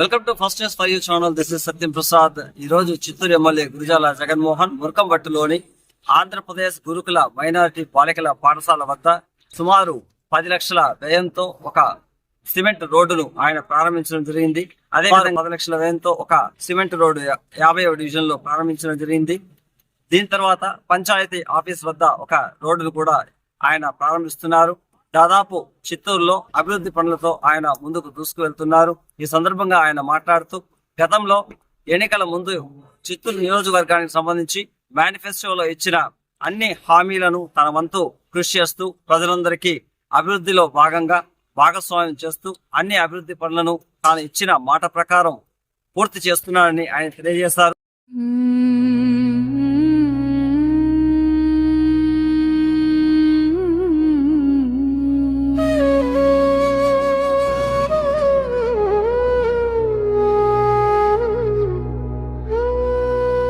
Welcome to first news five channel. This is Satyam Prasad. ఈ రోజు Chittoor MLA Gurijala Jaganmohan మురకంబట్టులోని ఆంధ్రప్రదేశ్ గురుకుల మైనారిటీ బాలికల పాఠశాల వద్ద సుమారు పది లక్షల వ్యయంతో ఒక సిమెంట్ రోడ్డును ఆయన ప్రారంభించడం జరిగింది. అదే విధంగా పది లక్షల వ్యయంతో ఒక సిమెంట్ రోడ్డు యాభై డివిజన్లో ప్రారంభించడం జరిగింది. దీని తర్వాత పంచాయతీ ఆఫీస్ వద్ద ఒక రోడ్డును కూడా ఆయన ప్రారంభిస్తున్నారు. దాదాపు చిత్తూరులో అభివృద్ధి పనులతో ఆయన ముందుకు దూసుకువెళ్తున్నారు. ఈ సందర్భంగా ఆయన మాట్లాడుతూ గతంలో ఎన్నికల ముందు చిత్తూరు నియోజకవర్గానికి సంబంధించి మేనిఫెస్టోలో ఇచ్చిన అన్ని హామీలను తన వంతు కృషి చేస్తూ ప్రజలందరికీ అభివృద్ధిలో భాగంగా భాగస్వామ్యం చేస్తూ అన్ని అభివృద్ధి పనులను తాను ఇచ్చిన మాట ప్రకారం పూర్తి చేస్తున్నానని ఆయన తెలియజేశారు.